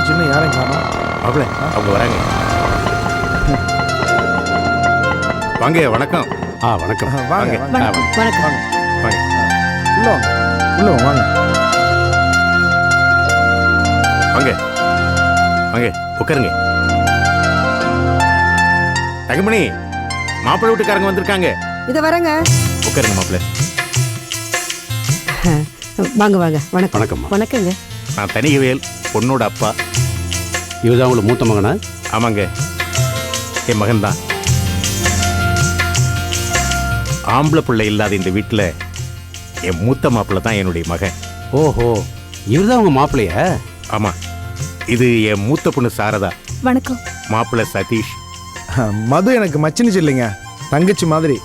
ஆச்சு இன்னும் யாரையும் காணோம்? மாப்பிள அவங்க வராங்க. வாங்க வணக்கம். ஆ வணக்கம். வாங்க வாங்க. வாங்க. வணக்கம். வணக்கம். வாங்க. உள்ள வாங்க. உள்ள வாங்க, வாங்க. வாங்க. வாங்க உட்காருங்க. தங்கமணி மாப்பிள்ளை வீட்டுக்காரங்க வந்திருக்காங்க. இத வரங்க. உட்காருங்க மாப்பிள்ளை வாங்க வாங்க. வணக்கம். வணக்கம்மா. வணக்கங்க. நான் தனிகவேல் பொண்ணோட அப்பா. இவதான் உங்களுக்கு மூத்த மகனா? ஆமாங்க. என் மகன் தான் ஆம்பளை பிள்ளை இல்லாத இந்த வீட்டில் என் மூத்த மாப்பிள்ளை தான் என்னுடைய மகன். ஓஹோ இவர்தான் உங்க மாப்பிள்ளையா? ஆமா. இது என் மூத்த பொண்ணு சாரதா. வணக்கம். மாப்பிள்ளை சதீஷ். மது எனக்கு மச்சினிச்சு இல்லைங்க. தங்கச்சி மாதிரி.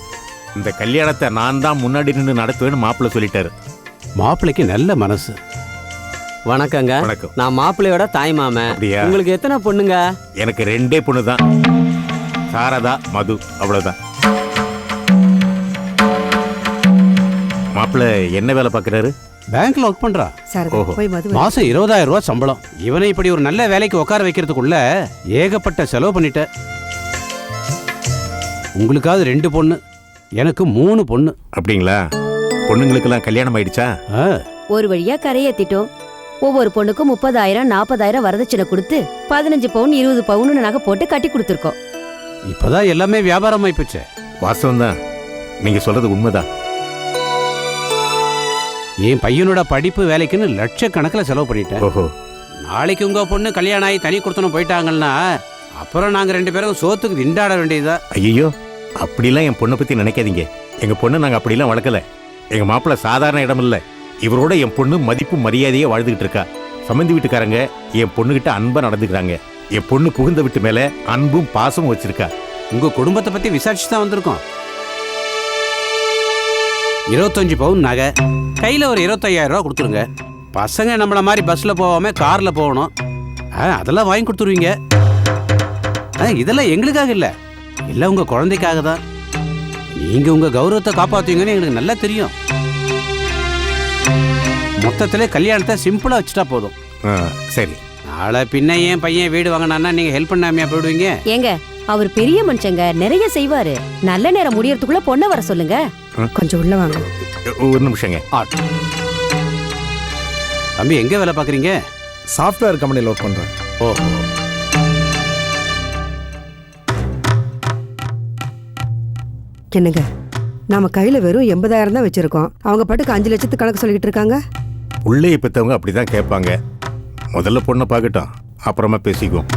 இந்த கல்யாணத்தை நான் தான் முன்னாடி நின்று நடத்துவேன்னு மாப்பிள்ளை சொல்லிட்டாரு. மாப்பிள்ளைக்கு நல்ல மனசு. வணக்கங்க. வணக்கம். நான் மாப்பிள்ளையோட தாய் மாமன். அப்படியா? உங்களுக்கு எத்தனை பொண்ணுங்க? எனக்கு ரெண்டே பொண்ணு தான் சாரதா மது அவ்வளவுதான். மாப்பிள்ளை என்ன வேலை பார்க்குறாரு? பேங்க்ல ஒர்க் பண்றா. சார் ஓஹோ. போய் மது மாசம் இருபதாயிரம் ரூபாய் சம்பளம். இவனை இப்படி ஒரு நல்ல வேலைக்கு உட்கார வைக்கிறதுக்குள்ள ஏகப்பட்ட செலவு பண்ணிட்ட. உங்களுக்காவது ரெண்டு பொண்ணு. எனக்கு மூணு பொண்ணு. அப்படிங்களா? பொண்ணுங்களுக்கெல்லாம் கல்யாணம் ஆயிடுச்சா? ஆ, ஒரு வழியா கரையேத்திட்டோம் ஒவ்வொரு பொண்ணுக்கும் முப்பதாயிரம் நாற்பதாயிரம் வரதட்சணை கொடுத்து பதினஞ்சு பவுன் இருபது பவுன் நகை போட்டு கட்டி கொடுத்துருக்கோம். இப்பதான் எல்லாமே வியாபாரம் ஆயிப்போச்சே. வாஸ்தவம் தான் நீங்க சொல்றது உண்மைதான். என் பையனோட படிப்பு வேலைக்குன்னு லட்சக்கணக்கில் செலவு பண்ணிட்டேன். ஓஹோ. நாளைக்கு உங்க பொண்ணு கல்யாணம் ஆகி தனி கொடுத்தனும் போயிட்டாங்கன்னா அப்புறம் நாங்க ரெண்டு பேரும் சோத்துக்கு திண்டாட வேண்டியதா ஐயோ அப்படிலாம் என் பொண்ணை பத்தி நினைக்காதீங்க. எங்க பொண்ணு நாங்க அப்படிலாம் வளர்க்கல. எங்க மாப்பிள்ளை சாதாரண இடம் இல்ல இவரோட என் பொண்ணு மதிப்பு மரியாதையே வாழ்ந்துகிட்டு இருக்கா. சம்மந்தி வீட்டுக்காரங்க என் பொண்ணுகிட்ட அன்பா நடந்துக்கிறாங்க. என் பொண்ணு புகுந்த வீட்டு மேல அன்பும் பாசமும் வச்சிருக்கா. உங்க குடும்பத்தை பத்தி விசாரிச்சு தான் வந்திருக்கோம். இருபத்தஞ்சு பவுன் நகை. கையில் ஒரு இருபத்தையாயிரம் ரூபா கொடுத்துருங்க. பசங்க நம்மள மாதிரி பஸ்ஸில் போகாம காரில் போகணும். ஆ, அதெல்லாம் வாங்கி கொடுத்துருவீங்க. ஆ, இதெல்லாம் எங்களுக்காக இல்லை. இல்லை உங்கள் குழந்தைக்காக தான். நீங்கள் உங்கள் கௌரவத்தை காப்பாற்றுவீங்கன்னு எங்களுக்கு நல்லா தெரியும். மொத்தத்துல கல்யாணத்தை சிம்பிளா வச்சுட்டா போதும். ஆ, சரி. நாளை பின்ன ஏன் பையன் வீடு வாங்கினான்னா நீங்க ஹெல்ப் பண்ணாமையா போயிடுவீங்க? ஏங்க அவர் பெரிய மனுஷங்க நிறைய செய்வாரு. நல்ல நேரம் முடியறதுக்குள்ள பொண்ணை வர சொல்லுங்க. கொஞ்சம் உள்ள வாங்க. ஒரு நிமிஷங்க ஆட். தம்பி எங்க வேலை பாக்குறீங்க சாஃப்ட்வேர் கம்பெனியில் ஒர்க் பண்ணுறேன் ஓஹோ. என்னங்க நாம கையில வெறும் எண்பதாயிரம் தான் வச்சிருக்கோம். அவங்க பாட்டுக்கு அஞ்சு லட்சத்து கணக்கு சொல்லிட்டு இருக்காங்க? உள்ளே பெற்றவங்க அப்படிதான் கேட்பாங்க. முதல்ல பொண்ணை பார்க்கட்டும் அப்புறமா பேசிக்குவோம்.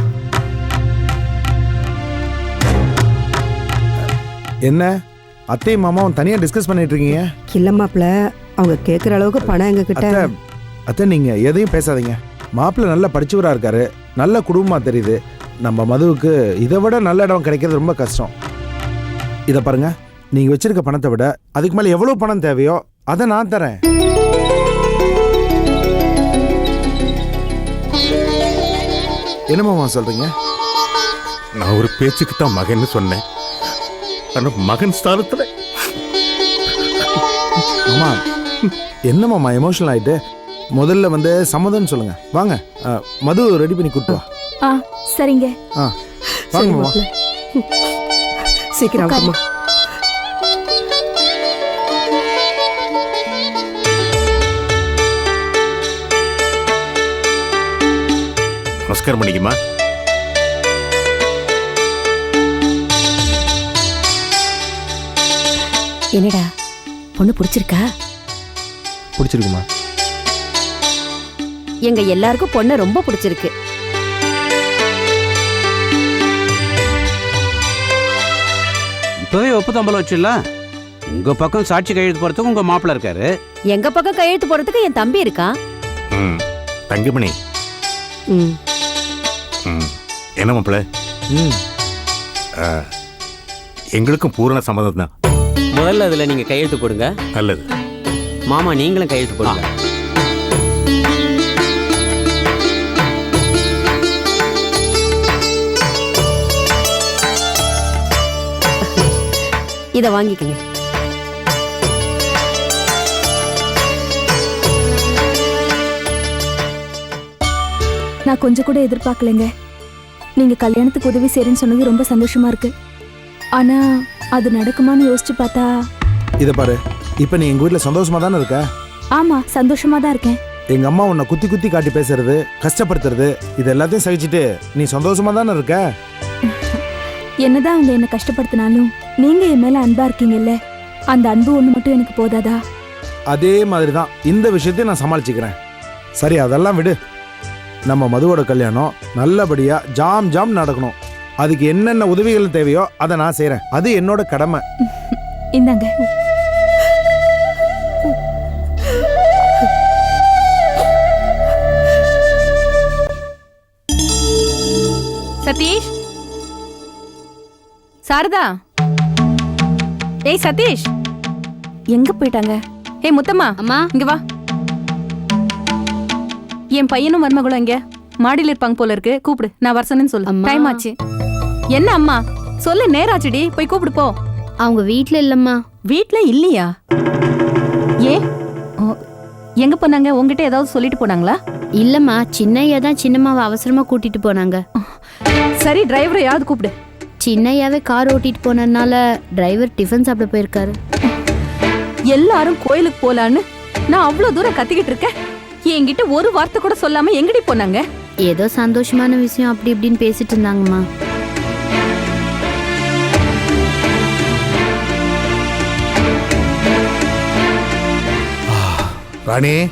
என்ன? அத்தையும் மாமாவும் தனியாக டிஸ்கஸ் பண்ணிட்டு இருக்கீங்க? இல்ல மாப்பிள அவங்க கேக்குற அளவுக்கு பணம் எங்க கிட்ட அத்தை அத்தை நீங்கள் எதையும் பேசாதீங்க. மாப்பிள்ளை நல்லா படிச்சவராக இருக்காரு. நல்ல குடும்பமாக தெரியுது. நம்ம மதுவுக்கு இதை விட நல்ல இடம் கிடைக்கிறது ரொம்ப கஷ்டம். இதை பாருங்க. நீங்கள் வச்சிருக்க பணத்தை விட அதுக்கு மேலே எவ்வளோ பணம் தேவையோ அதை நான் தரேன். என்ன மாமா சொல்றீங்க? நான் ஒரு பேச்சுக்கு தான் மகன்னு சொன்னேன். ஆனா மகன் ஸ்தானத்துல மாமா என்ன மாமா எமோஷனல் ஆயிட்டு? முதல்ல வந்து சம்மதம்னு சொல்லுங்க. வாங்க. மது ரெடி பண்ணி கூட்டு வா. ஆ சரிங்க. ஆ வாங்க மாமா. சீக்கிரம். வாங்கம்மா. நமஸ்காரம் பண்ணிக்குமா என்னடா பொண்ணு பிடிச்சிருக்கா? பிடிச்சிருக்குமா? எங்க எல்லாருக்கும் பொண்ணை ரொம்ப பிடிச்சிருக்கு. இப்பவே ஒப்பு தம்பலம் வச்சிடலாம் உங்க பக்கம் சாட்சி கையெழுத்து போறதுக்கு உங்க மாப்பிள்ள இருக்காரு. எங்க பக்கம் கையெழுத்து போறதுக்கு என் தம்பி இருக்கான் ம் தங்கமணி. ம். என்ன மாப்பிள்ள ம். எங்களுக்கும் பூரண சம்மதம் தான். முதல்ல அதுல நீங்க கையெழுத்து போடுங்க. நல்லது. மாமா நீங்களும் கையெழுத்து போடுங்க. இத வாங்கிக்கங்க. நான் கொஞ்சம் கூட எதிர்பார்க்கலைங்க. நீங்க கல்யாணத்துக்கு உதவி செய்றேன்னு சொன்னது ரொம்ப சந்தோஷமா இருக்கு. ஆனா அது நடக்குமான்னு யோசிச்சு பார்த்தா இதை பாரு இப்போ நீ எங்கள் வீட்டில் சந்தோஷமா தானே இருக்க? ஆமா சந்தோஷமா தான் இருக்கேன். எங்க அம்மா உன்னை குத்தி குத்தி காட்டி பேசுறது கஷ்டப்படுத்துறது இது எல்லாத்தையும் சகிச்சுட்டு நீ சந்தோஷமா தானே இருக்க? என்னதான் அவங்க என்ன கஷ்டப்படுத்தினாலும் நீங்க என் மேல அன்பா இருக்கீங்கல்ல அந்த அன்பு ஒண்ணு மட்டும் எனக்கு போதாதா? அதே மாதிரி தான் இந்த விஷயத்தையும் நான் சமாளிச்சுக்கிறேன். சரி அதெல்லாம் விடு. நம்ம மதுவோட கல்யாணம் நல்லபடியா ஜாம் ஜாம் நடக்கணும். அதுக்கு என்னென்ன உதவிகள் தேவையோ அதை நான் செய்றேன். அது என்னோட கடமை. இந்தாங்க. சதீஷ்? சாரதா? ஏய் சதீஷ்? எங்க போயிட்டாங்க? ஏய் முத்தம்மா. அம்மா? இங்க வா. என் பையனும் மருமகளும் இங்க. மாடியில் இருப்பாங்க போல இருக்கு. கூப்பிடு. நான் வரசனு சொல்லு. டைம் ஆச்சு. என்ன அம்மா? சொல்லு நேராச்சுடி. போய் கூப்பிடு போ. அவங்க வீட்ல இல்லம்மா. வீட்ல இல்லையா? ஓ, எங்க போனாங்க? உங்ககிட்ட ஏதாவது சொல்லிட்டு போனாங்களா? இல்லம்மா. சின்னையா தான் சின்னம்மாவை அவசரமா கூட்டிட்டு போனாங்க. சரி டிரைவரை யாவது கூப்பிடு. சின்னையாவே கார் ஓட்டிட்டு போனதுனால டிரைவர் டிஃபன் சாப்பிட போயிருக்காரு. எல்லாரும் கோயிலுக்கு போலான்னு நான் அவ்வளவு தூரம் கத்திக்கிட்டு இருக்கேன். என்கிட்ட ஒரு வார்த்தை கூட சொல்லாம எங்கடி போனாங்க? ஏதோ சந்தோஷமான விஷயம் அப்படி இப்படின்னு பேசிட்டு இருந்தாங்கம்மா. ராணி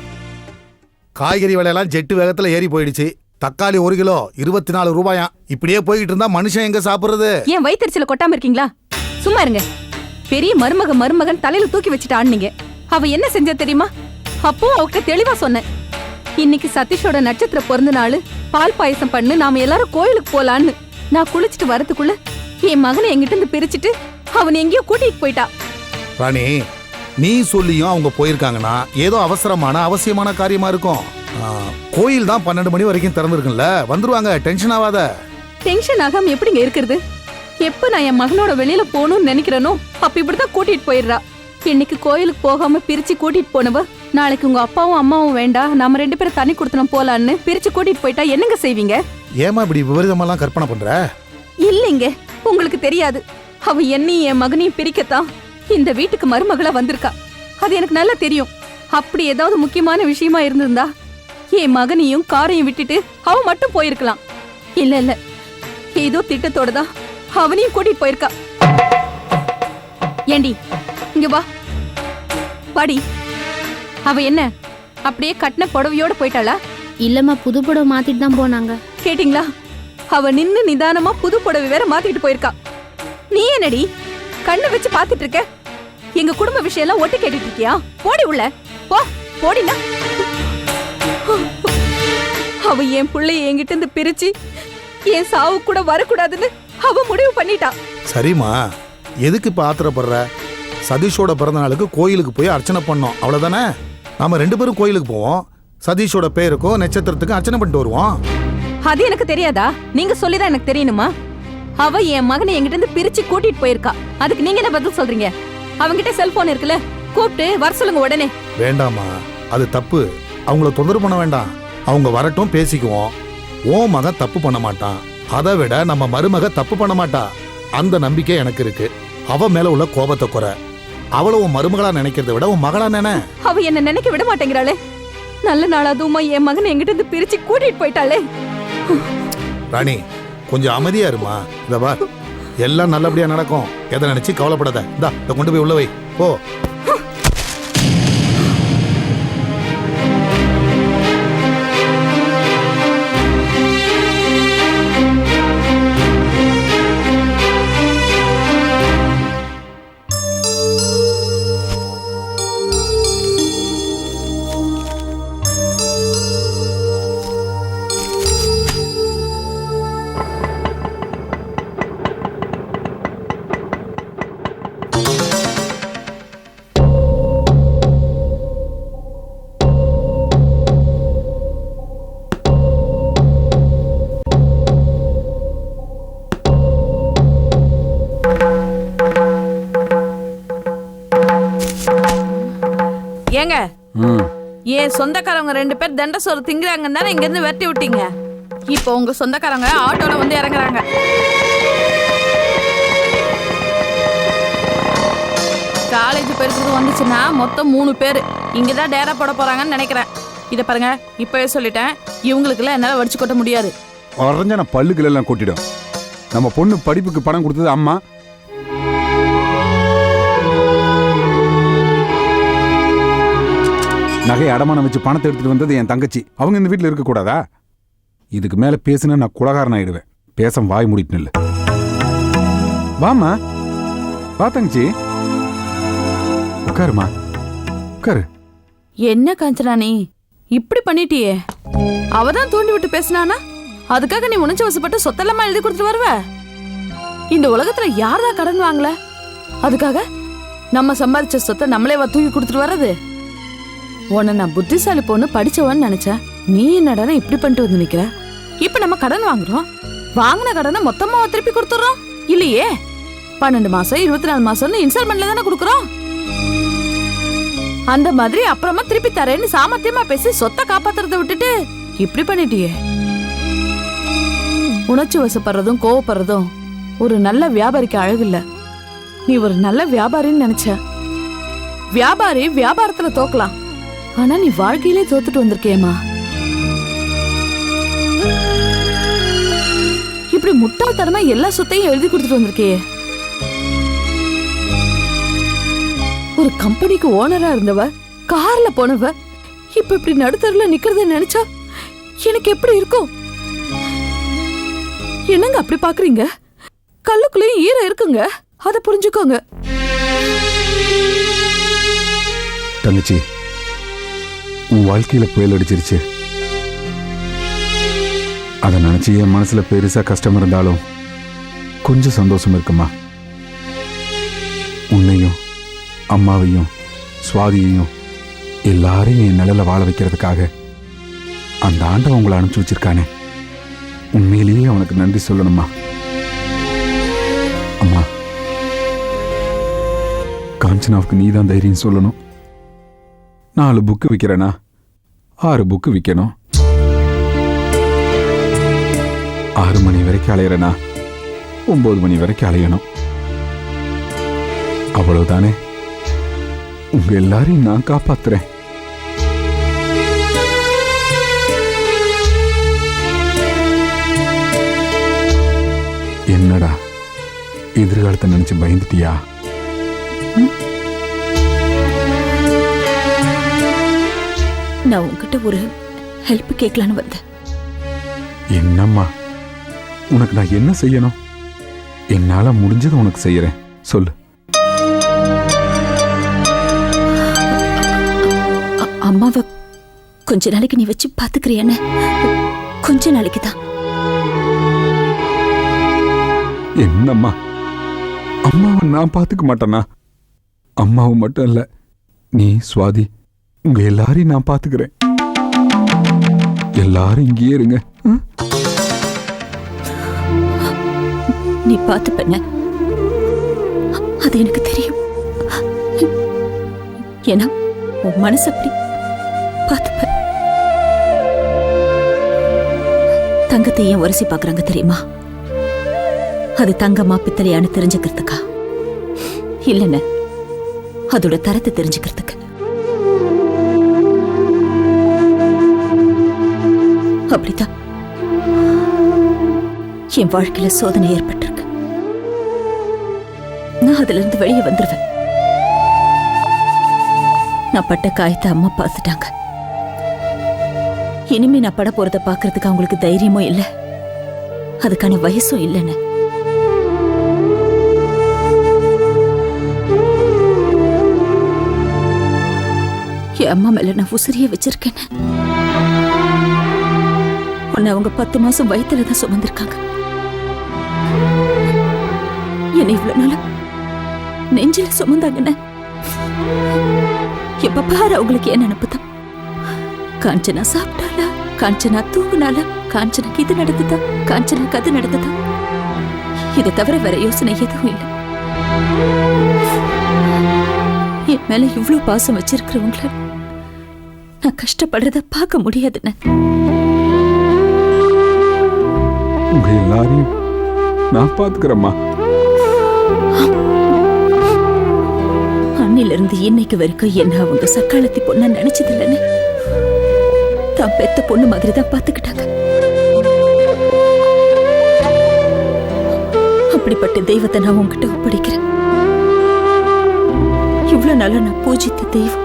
காய்கறி விலையெல்லாம் ஜெட்டு வேகத்துல ஏறி போயிடுச்சு. தக்காளி ஒரு கிலோ இருபத்தி நாலு ரூபாயாம் இப்படியே போய்கிட்டு இருந்தா மனுஷன் எங்க சாப்பிடுறது? ஏன் வயிற்றுல கொட்டாம இருக்கீங்களா? சும்மா இருங்க. பெரிய மருமக மருமகன் தலையில தூக்கி வச்சுட்டு ஆடுனீங்க அவ என்ன செஞ்சா தெரியுமா? அப்போ அவகிட்ட தெளிவா சொன்னேன். இன்னைக்கு சதீஷோட நட்சத்திர பிறந்த நாள். பால் பாயசம் பண்ணு நாம எல்லாரும் கோயிலுக்கு போலான்னு. நான் குளிச்சுட்டு வரதுக்குள்ள என் மகனை என்கிட்ட இருந்து பிரிச்சுட்டு அவன் எங்கேயோ கூட்டிட்டு போயிட்டா. ராணி நீ சொல்லியும் அவங்க போயிருக்காங்கன்னா ஏதோ அவசரமான அவசியமான காரியமா இருக்கும். கோயில் தான் பன்னெண்டு மணி வரைக்கும் திறந்துருக்குல்ல வந்துருவாங்க டென்ஷன் ஆகாத. டென்ஷன் ஆகாம எப்படிங்க இருக்கிறது? எப்ப நான் என் மகனோட வெளியில போகணும்னு நினைக்கிறேனோ அப்ப இப்படிதான் கூட்டிட்டு போயிடுறா. இன்னைக்கு கோயிலுக்கு போகாம பிரிச்சு கூட்டிட்டு போனவ நாளைக்கு உங்க அப்பாவும் அம்மாவும் வேண்டாம் நாம ரெண்டு பேரும் தனி கொடுத்தனம் போலான்னு பிரிச்சு கூட்டிட்டு போயிட்டா என்னங்க செய்வீங்க? ஏமா இப்படி விபரீதமெல்லாம் கற்பனை பண்ற? இல்லைங்க உங்களுக்கு தெரியாது. அவ என்னையும் என் மகனையும் பிரிக்கத்தான் இந்த வீட்டுக்கு மருமகளா வந்திருக்கா. அது எனக்கு நல்லா தெரியும். அப்படி ஏதாவது முக்கியமான விஷயமா இருந்திருந்தா என் மகனையும் காரையும் விட்டுட்டு அவ மட்டும் போயிருக்கலாம். இல்ல இல்ல ஏதோ திட்டத்தோட தான் அவனையும் கூட்டிட்டு போயிருக்கா. ஏண்டி இங்க வா. வாடி. அவ என்ன அப்படியே கட்டின புடவையோட போயிட்டாளா? இல்லம்மா புது புடவை மாத்திட்டு தான் போனாங்க. கேட்டிங்களா? அவ நின்னு நிதானமா புது புடவை வேற மாத்திட்டு போயிருக்கா. நீ என்னடி கண்ணை வச்சு பாத்துட்டு இருக்க? எங்க குடும்ப விஷயம் எல்லாம் ஒட்டு கேட்டுட்டு இருக்கியா? போடி உள்ள போ போடினா அவ என் புள்ளைய என்கிட்ட இருந்து பிரிச்சு என் சாவு கூட வரக்கூடாதுன்னு அவ முடிவு பண்ணிட்டா. சரிம்மா எதுக்கு இப்ப ஆத்திரப்படுற? சதீஷோட பிறந்த நாளுக்கு கோயிலுக்கு போய் அர்ச்சனை பண்ணோம் அவ்வளவுதானே? நாம ரெண்டு பேரும் கோயிலுக்கு போவோம். சதீஷோட பேருக்கும் நட்சத்திரத்துக்கும் அர்ச்சனை பண்ணிட்டு வருவோம். அது எனக்கு தெரியாதா? நீங்க சொல்லிதான் எனக்கு தெரியணுமா? அவ என் மகனை என்கிட்ட இருந்து பிரிச்சு கூட்டிட்டு போயிருக்கா. அதுக்கு நீங்க என்ன பதில் சொல்றீங்க? அவங்கிட்ட செல்போன் இருக்குல்ல? கூப்பிட்டு வர சொல்லுங்க உடனே. வேண்டாம்மா. அது தப்பு. அவங்கள தொந்தரவு பண்ண வேண்டாம். அவங்க வரட்டும் பேசிக்குவோம். ஓ மகன் தப்பு பண்ண மாட்டான். அதை விட நம்ம மருமக தப்பு பண்ண மாட்டா. அந்த நம்பிக்கை எனக்கு இருக்கு. அவ மேல உள்ள கோபத்தை குறை. அவளை உன் மருமகளா நினைக்கிறத விட உன் மகளா நினை. அவ என்ன நினைக்க விட மாட்டேங்கிறாளே. நல்ல நாள் அதுவுமா என் மகனை என்கிட்ட இருந்து பிரிச்சு கூட்டிட்டு போயிட்டாளே. ராணி கொஞ்சம் அமைதியா இருமா. இத வா எல்லாம் நல்லபடியா நடக்கும். எதை நினைச்சு கவலைப்படாத. இந்தா இதை கொண்டு போய் உள்ள வை. போ. ஏன் சொந்தக்காரவங்க ரெண்டு பேர் தண்ட சோறு திங்குறாங்கன்னு தானே இங்க வெட்டி விட்டீங்க? இப்போ உங்க சொந்தக்காரங்க ஆட்டோல வந்து இறங்குறாங்க. காலேஜ் பெருசுக்கு வந்துச்சுன்னா மொத்தம் மூணு பேர். இங்க தான் டேரா போட போறாங்கன்னு நினைக்கிறேன். இதை பாருங்க இப்பவே சொல்லிட்டேன். இவங்களுக்குலாம் என்னால வடிச்சு கொட்ட முடியாது. உடஞ்ச நான் எல்லாம் கொட்டிடும். நம்ம பொண்ணு படிப்புக்கு பணம் கொடுத்தது அம்மா நகை அடமானம் வச்சு பணத்தை எடுத்துட்டு வந்தது என் தங்கச்சி. அவங்க இந்த வீட்டில் இருக்கக்கூடாதா இதுக்கு மேல பேசுனா நான் குலகாரன் ஆயிடுவேன். பேச வாய் மூடிட்டு இல்லை வாமா வா தங்கச்சி. உட்காருமா. உட்காரு. என்ன காஞ்சனா நீ? இப்படி பண்ணிட்டியே. அவ தான் தூண்டி விட்டு பேசினானா? அதுக்காக நீ உணர்ச்சி வசப்பட்டு சொத்தெல்லாமா எழுதி கொடுத்துட்டு வருவ? இந்த உலகத்துல யார்தான் கடன் வாங்கல? அதுக்காக நம்ம சம்பாதிச்ச சொத்தை நம்மளே தூக்கி கொடுத்துட்டு வர்றது? உன்னை நான் புத்திசாலி பொண்ணு படிச்சவன்னு நினைச்சேன். நீ என்னடா இப்படி பண்ணிட்டு வந்து நிக்கிற? இப்ப நம்ம கடன் வாங்குறோம். வாங்கின கடனை மொத்தமா திருப்பி கொடுத்துறோம் இல்லையே? பன்னெண்டு மாசம் இருபத்தி நாலு மாசம்னு இன்ஸ்டால்மெண்ட்ல தானே கொடுக்குறோம். அந்த மாதிரி அப்புறமா திருப்பி தரேன்னு சாமர்த்தியமா பேசி சொத்தை காப்பாத்துறத விட்டுட்டு இப்படி பண்ணிட்டியே. உணர்ச்சி வசப்படுறதும் கோவப்படுறதும் ஒரு நல்ல வியாபாரிக்கு அழகில்ல. நீ ஒரு நல்ல வியாபாரின்னு நினைச்ச. வியாபாரி வியாபாரத்துல தோக்கலாம். ஆனா நீ வாழ்க்கையிலே தோத்துட்டு வந்திருக்கேம்மா இப்படி முட்டாள்தனமா எல்லா சொத்தையும் எழுதி கொடுத்துட்டு வந்திருக்கியே. ஒரு கம்பெனிக்கு ஓனரா இருந்தவ கார்ல போனவ இப்ப இப்படி நடுத்தருல நிக்கிறத நினைச்சா எனக்கு எப்படி இருக்கும்? என்னங்க அப்படி பாக்குறீங்க? கல்லுக்குள்ளேயும் ஈரம் இருக்குங்க. அதை புரிஞ்சுக்கோங்க. தங்கச்சி உன் வாழ்க்கையில புயல் அடிச்சிருச்சு. அதை நினைச்சு என் மனசுல பெருசா கஷ்டம் இருந்தாலும் கொஞ்சம் சந்தோஷம் இருக்குமா? உன்னையும் அம்மாவையும் சுவாதியையும் எல்லாரையும் என் நிழல வாழ வைக்கிறதுக்காக அந்த ஆண்டவன் உங்களை அனுப்பிச்சு வச்சிருக்கானே. உண்மையிலேயே அவனுக்கு நன்றி சொல்லணுமா? அம்மா காஞ்சனாவுக்கு நீ தான் தைரியம் சொல்லணும். நாலு புக்கு விற்கிறேனா ஆறு புக்கு விற்கணும் ஆறு மணி வரைக்கும் அலையிறனா? ஒன்பது மணி வரைக்கும் அலையணும். அவ்வளவுதானே? உங்க எல்லாரையும் நான் காப்பாத்துறேன். என்னடா? எதிர்காலத்தை நினைச்சு பயந்துட்டியா? நான் உங்ககிட்ட ஒரு ஹெல்ப் கேட்கலான்னு வந்தேன். என்னம்மா? உனக்கு நான் என்ன செய்யணும்? என்னால முடிஞ்சதை உனக்கு செய்யறேன். சொல்லு. அம்மாவை கொஞ்ச நாளைக்கு நீ வச்சு பாத்துக்கிறியான்னு கொஞ்ச நாளைக்கு தான். என்னம்மா? அம்மாவை நான் பார்த்துக்க மாட்டேனா? அம்மாவை மட்டும் இல்ல நீ சுவாதி உங்க எல்லாரையும் நான் பாத்துக்கிறேன். எல்லாரும் இங்கேயே இருங்க. நீ பார்த்து பண்ண அது எனக்கு தெரியும். ஏன்னா உன் மனசு அப்படி பார்த்துப்ப தங்கத்தை ஏன் உரசி பார்க்குறாங்க தெரியுமா? அது தங்கமா பித்தளையான்னு தெரிஞ்சுக்கிறதுக்கா? இல்லைன்னு அதோட தரத்தை தெரிஞ்சுக்கிறதுக்கு? என் வாழ்க்கையில சோதனை ஏற்பட்டிருக்கு. நான் அதுல இருந்து வெளியே வந்துருவேன். நான் பட்ட காயத்தை அம்மா பார்த்துட்டாங்க. இனிமே நான் பட போறத பாக்குறதுக்கு அவங்களுக்கு தைரியமும் இல்ல. அதுக்கான வயசும் இல்லைன்னு. என் அம்மா மேல நான் உசிரிய வச்சிருக்கேன் உன்னை அவங்க பத்து மாசம் வயிற்றுல தான் சுமந்திருக்காங்க. என்னை இவ்வளவு நாளா நெஞ்சில சுமந்தாங்கன்னு எப்ப பாரு அவங்களுக்கு என்ன நினப்புதான் காஞ்சனா சாப்பிட்டாளா காஞ்சனா தூங்கினாலா காஞ்சனாக்கு இது நடந்ததா காஞ்சனாக்கு அது நடந்ததா இதை தவிர வேற யோசனை எதுவும் இல்லை என் மேல இவ்ளோ பாசம் வச்சிருக்கிறவங்கள நான் கஷ்டப்படுறத பார்க்க முடியாதுன்னு உங்க எல்லாரையும் நான் பாத்துக்கிறேம்மா அன்னில இருந்து இன்னைக்கு வரைக்கும் என்ன அவங்க சக்காலத்தி பொண்ணா நினைச்சது இல்லைன்னு தான் பெத்த பொண்ணு மாதிரி தான் பார்த்துக்கிட்டாங்க. அப்படிப்பட்ட தெய்வத்தை நான் உங்ககிட்ட ஒப்படைக்கிறேன். இவ்வளவு நாளா நான் பூஜித்த தெய்வம்.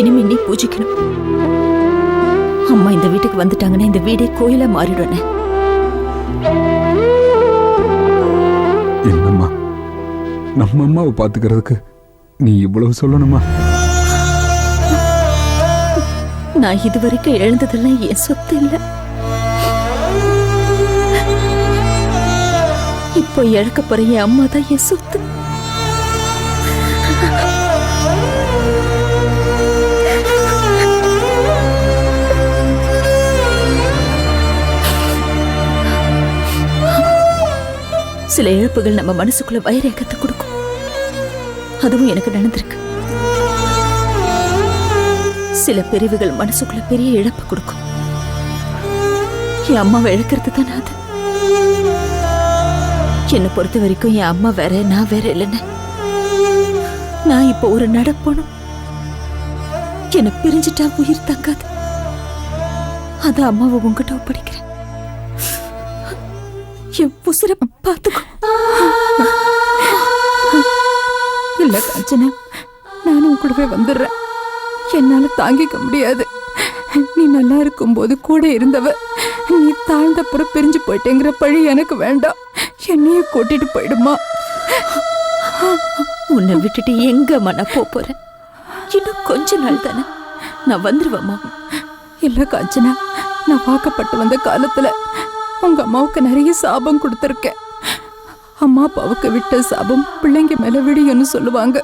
இனிமே நீ பூஜிக்கணும். அம்மா இந்த வீட்டுக்கு வந்துட்டாங்கன்னா இந்த வீடே கோயிலா மாறிடுனே என்னம்மா? நம்ம அம்மாவை பார்த்துக்கிறதுக்கு நீ இவ்வளவு சொல்லணுமா? நான் இதுவரைக்கும் எழுந்ததெல்லாம் என் சொத்து இல்ல. இப்போ இழக்க போற என் அம்மா தான் என் சொத்து. சில இழப்புகள் நம்ம மனசுக்குள்ள வைரேகத்தை கொடுக்கும். அதுவும் எனக்கு நடந்திருக்கு. சில பிரிவுகள் மனசுக்குள்ள பெரிய இழப்பு கொடுக்கும். என் அம்மாவை இழக்கிறது தானே அது? என்னை பொறுத்த வரைக்கும் என் அம்மா வேற நான் வேற இல்லைன்னு. நான் இப்போ ஒரு நடப்பணும் என்னை பிரிஞ்சிட்டா உயிர் தங்காது. அது அம்மாவை உங்ககிட்ட ஒப்படைக்கிறேன். என் உசுரை பார்த்துக்கோ. இல்ல காஞ்சனா நானும் கூடவே வந்துடுறேன். என்னால தாங்கிக்க முடியாது. நீ நல்லா இருக்கும்போது கூட இருந்தவ நீ தாழ்ந்தப்புறம் பிரிஞ்சு போயிட்டேங்கிற பழி எனக்கு வேண்டாம். என்னையே கூட்டிட்டு போயிடுமா. உன்னை விட்டுட்டு எங்கம்மா நான் போப் போறேன்? இன்னும் கொஞ்ச நாள் தானே? நான் வந்துருவேம்மா. இல்ல காஞ்சனா நான் வாக்கப்பட்டு வந்த காலத்துல உங்க அம்மாவுக்கு நிறைய சாபம் கொடுத்துருக்கேன். அம்மா அப்பாவுக்கு விட்ட சாபம் பிள்ளைங்க மேல விடியும்னு சொல்லுவாங்க.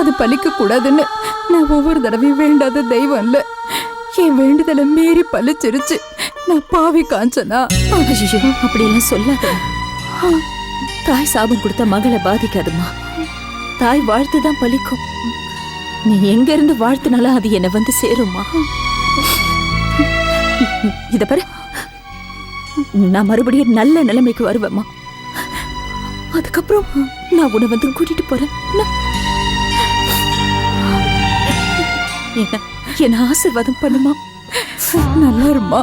அது பலிக்க கூடாதுன்னு நான் ஒவ்வொரு தடவையும் வேண்டாத தெய்வம் இல்ல. என் வேண்டுதலை மீறி பழிச்சிருச்சு. நான் பாவி காஞ்சனா? ஐயோ அப்படியெல்லாம் சொல்லாத. தாய் சாபம் கொடுத்த மகளை பாதிக்காதும்மா. தாய் வாழ்த்து தான் பலிக்கும் நீ எங்க இருந்து வாழ்த்துனாலும் அது என்னை வந்து சேருமா இத பாரு. நான் மறுபடியும் நல்ல நிலைமைக்கு வருவேம்மா. அதுக்கப்புறம் நான் உன்னை வந்து கூட்டிட்டு போறேன். என்ன? என்ன ஆசீர்வாதம் பண்ணுமா? நல்லா இருமா